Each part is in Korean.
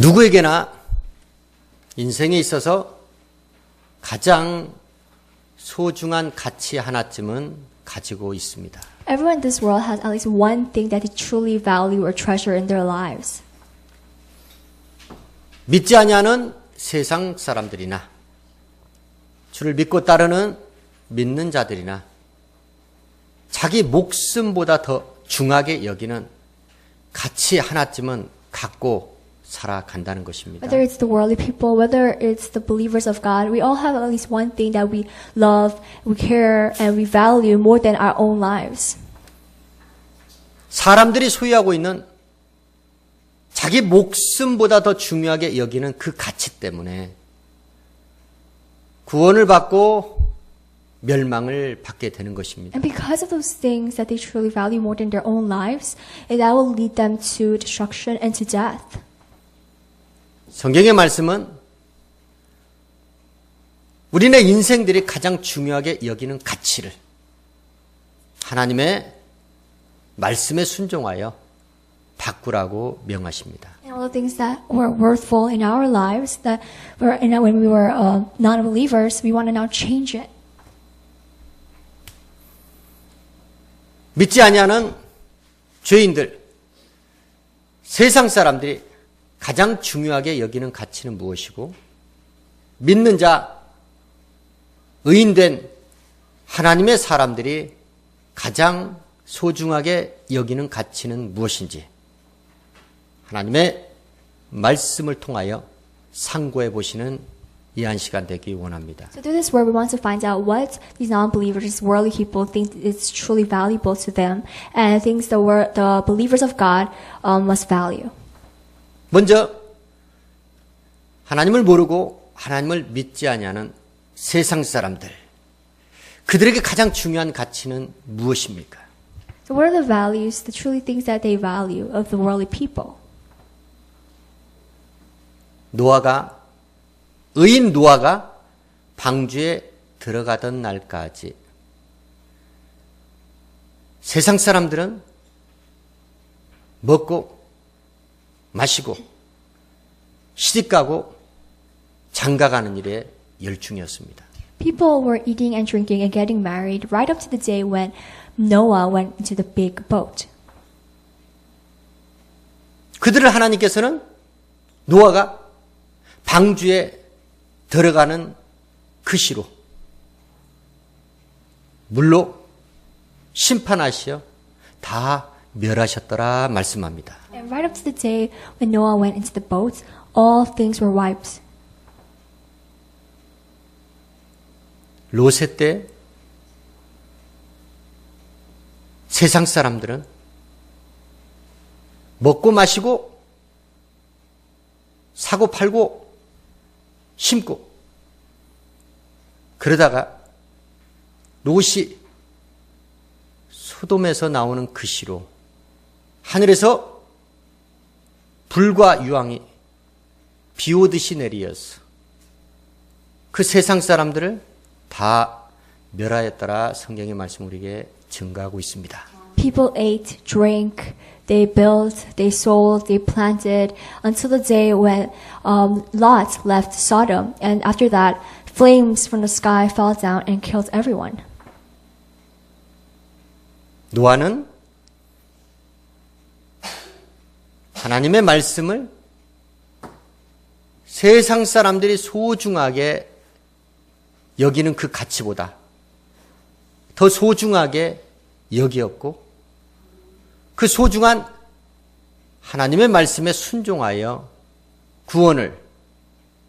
누구에게나 인생에 있어서 가장 소중한 가치 하나쯤은 가지고 있습니다. Everyone in this world has at least one thing that they truly value or treasure in their lives. 믿지 아니하는 세상 사람들이나 주를 믿고 따르는 믿는 자들이나 자기 목숨보다 더 중하게 여기는 가치 하나쯤은 갖고 살아간다는 것입니다. Whether it's the worldly people, whether it's the believers of God, we all have at least one thing that we love, we care, and we value more than our own lives. 사람들이 소유하고 있는 자기 목숨보다 더 중요하게 여기는 그 가치 때문에 구원을 받고 멸망을 받게 되는 것입니다. And because of those things that they truly value more than their own lives, that will lead them to destruction and to death. 성경의 말씀은 우리네 인생들이 가장 중요하게 여기는 가치를 하나님의 말씀에 순종하여 바꾸라고 명하십니다. All the things that were worthful in our lives, that were in, when we were uh, non-believers, we want to now change it. 믿지 아니하는 죄인들, 세상 사람들이 가장 중요하게 여기는 가치는 무엇이고 믿는 자, 의인된 하나님의 사람들이 가장 소중하게 여기는 가치는 무엇인지 하나님의 말씀을 통하여 상고해 보시는 이한 시간 되기 원합니다. So through this word, we want to find out what these non-believers, worldly people, think is truly valuable to them, and things the wor- the believers of God um, must value. 먼저 하나님을 모르고 하나님을 믿지 아니하는 세상 사람들 그들에게 가장 중요한 가치는 무엇입니까? So what are the values, the truly things that they value of the worldly people? 노아가 의인 노아가 방주에 들어가던 날까지 세상 사람들은 먹고 마시고 시집가고 장가가는 일에 열중이었습니다. People were eating and drinking and getting married right up to the day when Noah went into the big boat. 그들을 하나님께서는 노아가 방주에 들어가는 그 시로 물로 심판하시어 다 멸하셨더라 말씀합니다. And right up to the day when Noah went into the boat, all things were wiped. 로세 때 세상 사람들은 먹고 마시고 사고 팔고 심고 그러다가 롯이 소돔에서 나오는 그 시로 하늘에서 불과 유황이 비 오듯이 내리어서 그 세상 사람들을 다 멸하였더라 성경의 말씀 우리에게 증가하고 있습니다. People ate, drank, they built, they sold, they planted until the day when um, Lot left Sodom. And after that, flames from the sky fell down and killed everyone. 노아는 하나님의 말씀을 세상 사람들이 소중하게 여기는 그 가치보다 더 소중하게 여기었고 그 소중한 하나님의 말씀에 순종하여 구원을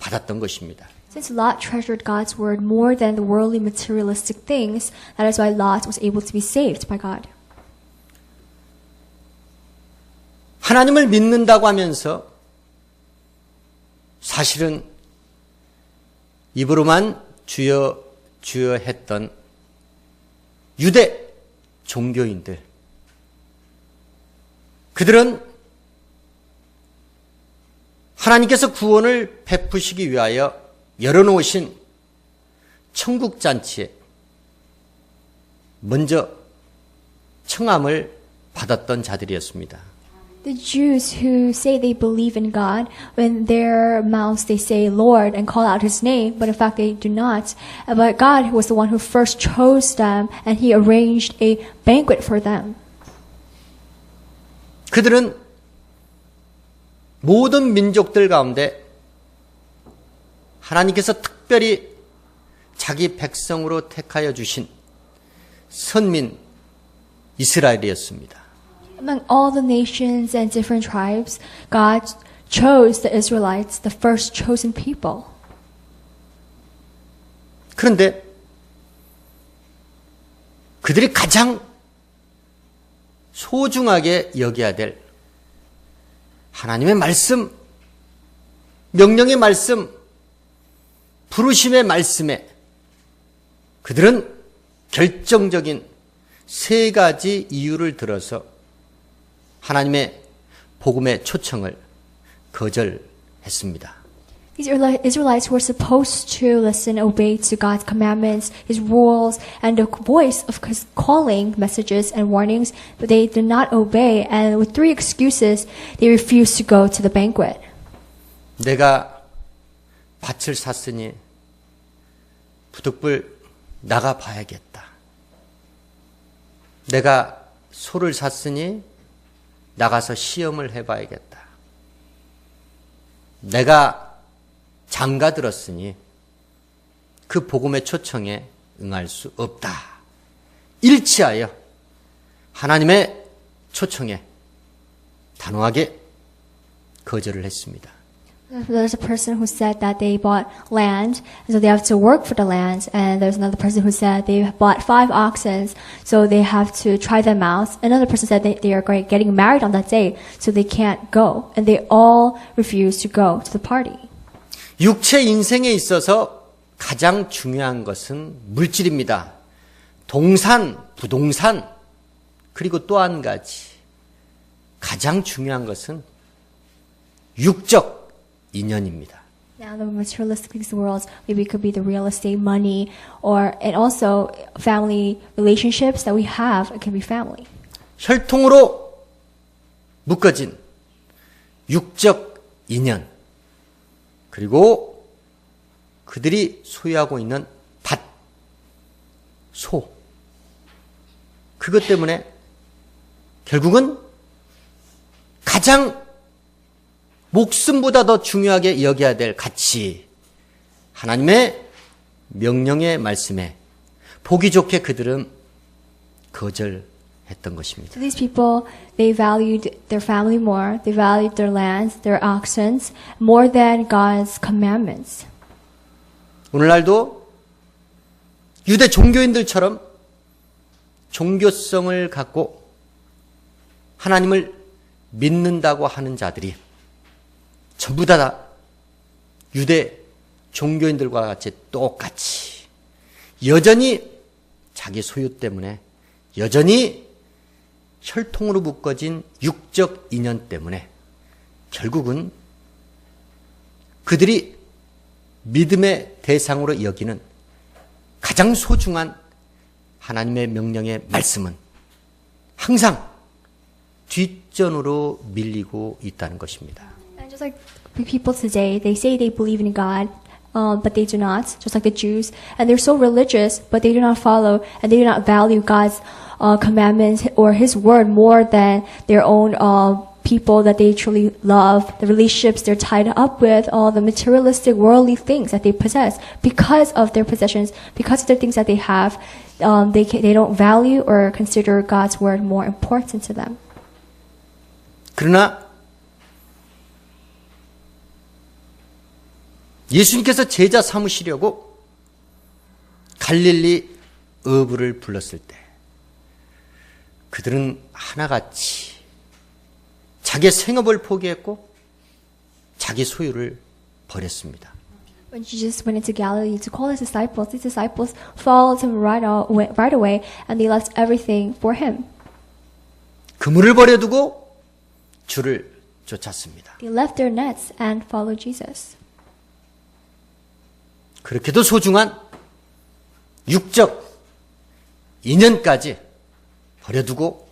받았던 것입니다. Since Lot treasured God's word more than the worldly materialistic things, that is why Lot was able to be saved by God. 하나님을 믿는다고 하면서 사실은 입으로만 주여 주여 했던 유대 종교인들 그들은 하나님께서 구원을 베푸시기 위하여 열어놓으신 천국 잔치에 먼저 청함을 받았던 자들이었습니다. The Jews who say they believe in God, when their mouths they say Lord and call out His name, but in fact they do not. But God was the one who first chose them, and He arranged a banquet for them. 그들은 모든 민족들 가운데 하나님께서 특별히 자기 백성으로 택하여 주신 선민 이스라엘이었습니다. Among all the nations and different tribes, God chose the Israelites, the first chosen people. 그런데 그들이 가장 소중하게 여겨야 될 하나님의 말씀, 명령의 말씀, 부르심의 말씀에 그들은 결정적인 세 가지 이유를 들어서 하나님의 복음의 초청을 거절했습니다. These Israeli- Israelites were supposed to listen, obey to God's commandments, His rules, and the voice of His calling messages and warnings, but they did not obey, and with three excuses, they refused to go to the banquet. 내가 밭을 샀으니 부득불 나가 봐야겠다. 내가 소를 샀으니 나가서 시험을 해봐야겠다. 내가 장가 들었으니 그 복음의 초청에 응할 수 없다. 일치하여 하나님의 초청에 단호하게 거절을 했습니다. There's a person who said that they bought land, and so they have to work for the land. And there's another person who said they bought five oxen, so they have to try them out. Another person said they, they are getting married on that day, so they can't go. And they all refused to go to the party. 육체 인생에 있어서 가장 중요한 것은 물질입니다. 동산, 부동산, 그리고 또 한 가지. 가장 중요한 것은 육적 인연입니다. Now, the materialistic things of the world, maybe it could be the real estate, money, or, and also family relationships that we have. It can be family. 혈통으로 묶어진 육적 인연. 그리고 그들이 소유하고 있는 밭, 소. 그것 때문에 결국은 가장 목숨보다 더 중요하게 여겨야 될 가치. 하나님의 명령의 말씀에 보기 좋게 그들은 거절했던 것입니다. These people, they valued their family more, they valued their lands, their oxen, more than God's commandments. 오늘날도 유대 종교인들처럼 종교성을 갖고 하나님을 믿는다고 하는 자들이 전부 다 유대 종교인들과 같이 똑같이 여전히 자기 소유 때문에 여전히 혈통으로 묶어진 육적 인연 때문에 결국은 그들이 믿음의 대상으로 여기는 가장 소중한 하나님의 명령의 말씀은 항상 뒷전으로 밀리고 있다는 것입니다. And just like the people today, they say they believe in God, um, but they do not, just like the Jews. And they're so religious, but they do not follow and they do not value God's uh, commandments or His word more than their own uh, people that they truly love, the relationships they're tied up with, all the materialistic, worldly things that they possess. Because of their possessions, because of the things that they have, um, they, ca- they don't value or consider God's word more important to them. 그러나 예수님께서 제자 삼으시려고 갈릴리 어부를 불렀을 때 그들은 하나같이 자기의 생업을 포기했고 자기 소유를 버렸습니다. When Jesus went into Galilee to call his disciples, his disciples followed him right away, right away and they left everything for him. 그물을 버려두고 주를 쫓았습니다. They left their nets and followed Jesus. 그렇게도 소중한 육적 인연까지 버려두고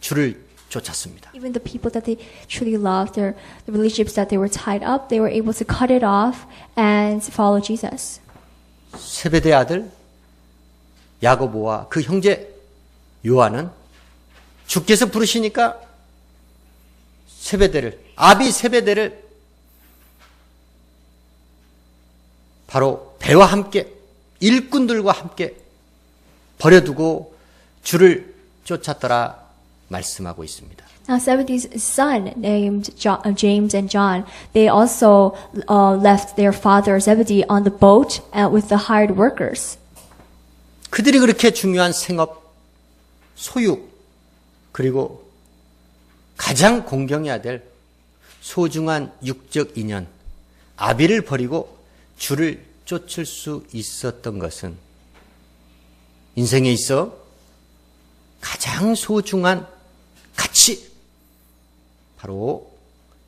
주를 쫓았습니다. Even the people that they truly loved, their the relationships that they were tied up, they were able to cut it off and follow Jesus. 세베대 아들 야고보와 그 형제 요한은 주께서 부르시니까 세베대를 아비 세베대를 바로 배와 함께 일꾼들과 함께 버려두고 주를 쫓았더라 말씀하고 있습니다. Now, Zebedee's son, named Jo- uh, James and John, they also uh, left their father Zebedee on the boat uh, with the hired workers. 그들이 그렇게 중요한 생업, 소유, 그리고 가장 공경해야 될 소중한 육적 인연, 아비를 버리고 주를 쫓을 수 있었던 것은 인생에 있어 가장 소중한 가치, 바로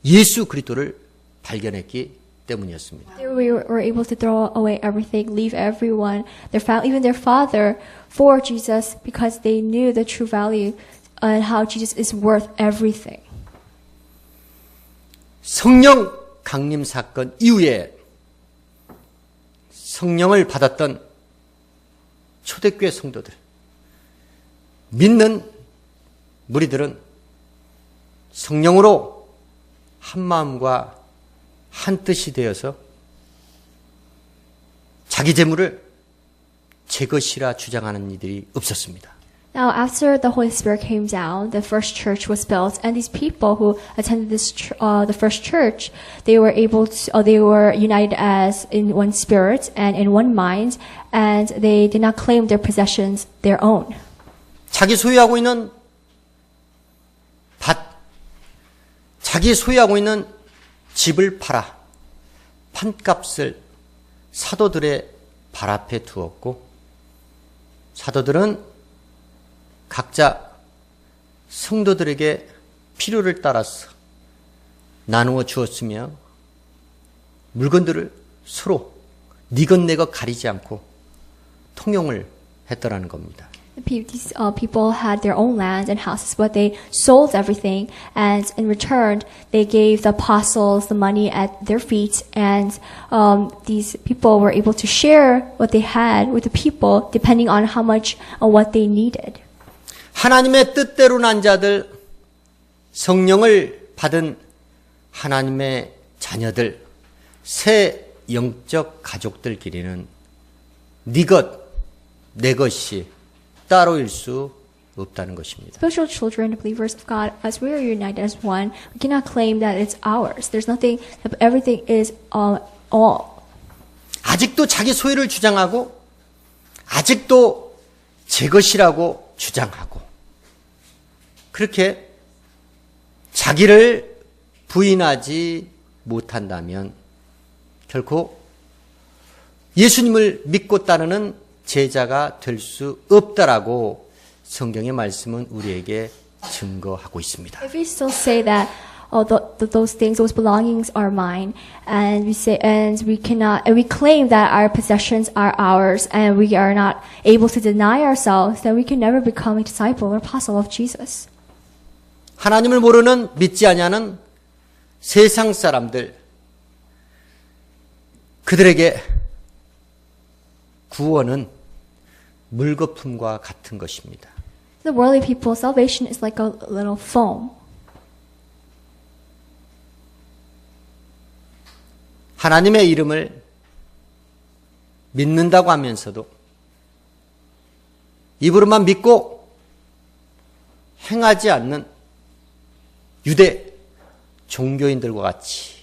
예수 그리스도를 발견했기 때문이었습니다. They were, able to throw away everything, leave everyone, their fa- even their father, for Jesus because they knew the true value and how Jesus is worth everything. 성령 강림 사건 이후에 성령을 받았던 초대교회 성도들, 믿는 무리들은 성령으로 한 마음과 한 뜻이 되어서 자기 재물을 제 것이라 주장하는 이들이 없었습니다. Now, after the Holy Spirit came down, the first church was built, and these people who attended this, ch- uh, the first church, they were able to, uh, they were united as in one spirit and in one mind, and they did not claim their possessions their own. 자기 소유하고 있는 밭, 자기 소유하고 있는 집을 팔아 판값을 사도들의 발 앞에 두었고 사도들은 각자 성도들에게 필요를 따라서 나누어 주었으며 물건들을 서로 니것 내것 가리지 않고 통용을 했더라는 겁니다. The pe- These uh, people had their own land and houses, but they sold everything, and in return, they gave the apostles the money at their feet, and um, these people were able to share what they had with the people, depending on how much or what they needed. 하나님의 뜻대로 난 자들, 성령을 받은 하나님의 자녀들, 새 영적 가족들끼리는 네 것, 내 것이 따로일 수 없다는 것입니다. Spiritual children, believers of God, as we are united as one, we cannot claim that it's ours. There's nothing, everything is uh, all. 아직도 자기 소유를 주장하고, 아직도 제 것이라고 주장하고, 그렇게 자기를 부인하지 못한다면 결코 예수님을 믿고 따르는 제자가 될 수 없다라고 성경의 말씀은 우리에게 증거하고 있습니다. If we still say that oh, th th those things, those belongings are mine, and we say, and we cannot, and we claim that our possessions are ours, and we are not able to deny ourselves, then we can never become a disciple or apostle of Jesus. 하나님을 모르는 믿지 아니하는 세상 사람들 그들에게 구원은 물거품과 같은 것입니다. The worldly people, salvation is like a little foam. 하나님의 이름을 믿는다고 하면서도 입으로만 믿고 행하지 않는 유대 종교인들과 같이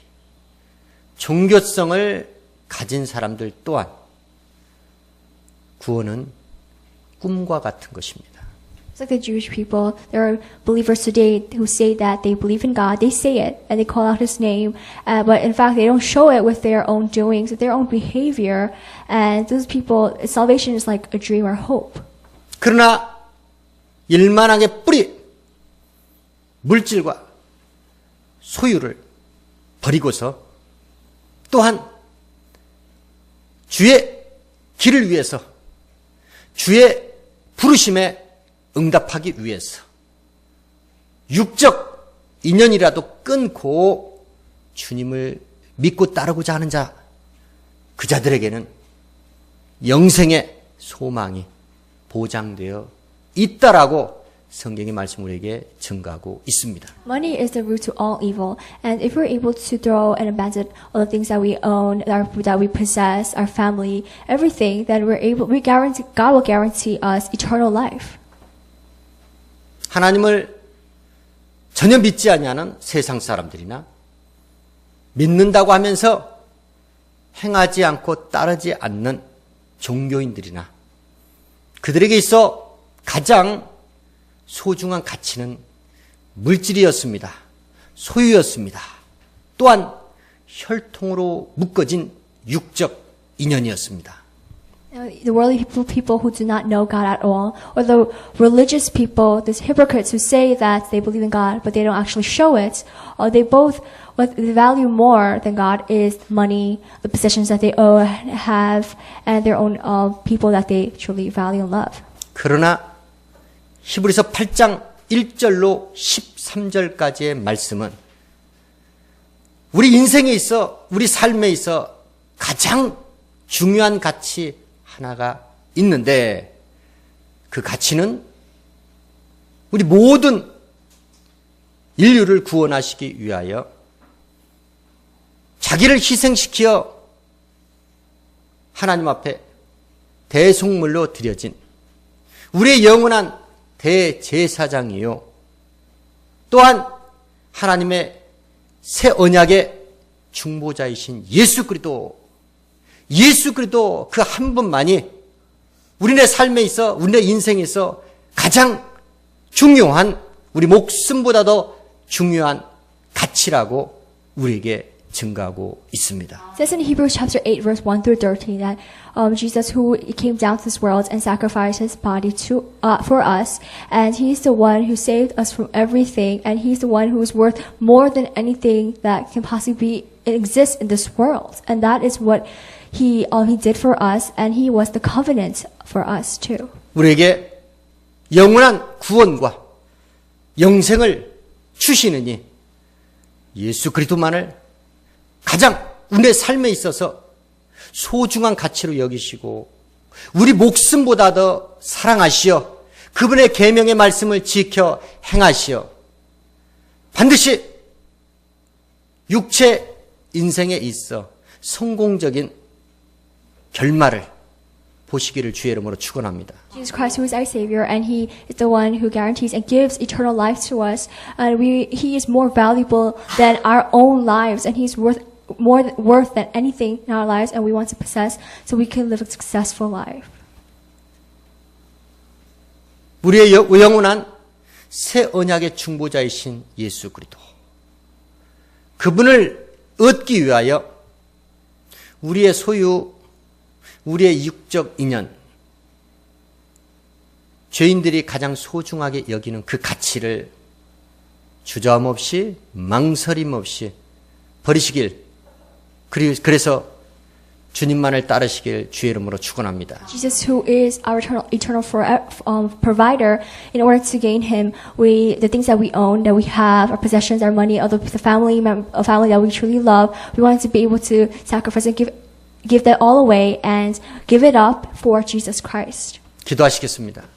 종교성을 가진 사람들 또한 구원은 꿈과 같은 것입니다. It's like the Jewish people. There are believers today who say that they believe in God. They say it and they call out His name, uh, but in fact they don't show it with their own doings, with their own behavior. And those people, salvation is like a dream or hope. 그러나 일만하게 뿌리 물질과 소유를 버리고서 또한 주의 길을 위해서 주의 부르심에 응답하기 위해서 육적 인연이라도 끊고 주님을 믿고 따르고자 하는 자, 그 자들에게는 영생의 소망이 보장되어 있다라고 성경의 말씀 우리에게 증가하고 있습니다. Money is the root to all evil, and if we're able to throw and abandon all the things that we own, our, that we possess, our family, everything, then we're able, we guarantee, God will guarantee us eternal life. 하나님을 전혀 믿지 아니하는 세상 사람들이나 믿는다고 하면서 행하지 않고 따르지 않는 종교인들이나 그들에게 있어 가장 소중한 가치는 물질이었습니다. 소유였습니다. 또한 혈통으로 묶어진 육적 인연이었습니다. The worldly people, people who do not know God at all, or the religious people, these hypocrites who say that they believe in God, but they don't actually show it, uh, they both, what they value more than God is money, the possessions that they own, have, and their own uh, people that they truly value and love. 그러나 히브리서 8장 1절로 13절까지의 말씀은 우리 인생에 있어 우리 삶에 있어 가장 중요한 가치 하나가 있는데 그 가치는 우리 모든 인류를 구원하시기 위하여 자기를 희생시켜 하나님 앞에 대속물로 드려진 우리의 영원한 대제사장이요. 또한 하나님의 새 언약의 중보자이신 예수 그리스도 예수 그리스도 그 한 분만이 우리네 삶에 있어 우리네 인생에 있어 가장 중요한 우리 목숨보다 더 중요한 가치라고 우리에게 증가하고 있습니다. It says in Hebrews chapter 8 verse 1 through 13 that um, Jesus who came down to this world and sacrificed his body to, uh, for us and he's the one who saved us from everything and he's the one who is worth more than anything that can possibly be, exist in this world and that is what he, um, he did for us and he was the covenant for us too. 우리에게 영원한 구원과 영생을 주시느니 예수 그리스도만을 가장 우리의 삶에 있어서 소중한 가치로 여기시고 우리 목숨보다 더 사랑하시어 그분의 계명의 말씀을 지켜 행하시어 반드시 육체 인생에 있어 성공적인 결말을 보시기를 주의 이름으로 축원합니다. Jesus Christ, who is our Savior, and He is the one who guarantees and gives eternal life to us. And we, He is more valuable than our own lives, and He's worth more th- worth than anything in our lives, and we want to possess so we can live a successful life. 우리의 여- 영원한 새 언약의 중보자이신 예수 그리스도. 그분을 얻기 위하여 우리의 소유, 우리의 육적 인연, 죄인들이 가장 소중하게 여기는 그 가치를 주저함 없이 망설임 없이 버리시길 그리- 그래서 주님만을 따르시길 주의 이름으로 축원합니다. Jesus, who is our eternal, eternal for, um, provider, in order to gain Him, we the things that we own, that we have, our possessions, our money, other the family, mem- a family that we truly love, we want to be able to sacrifice and give give that all away and give it up for Jesus Christ. 기도하시겠습니다.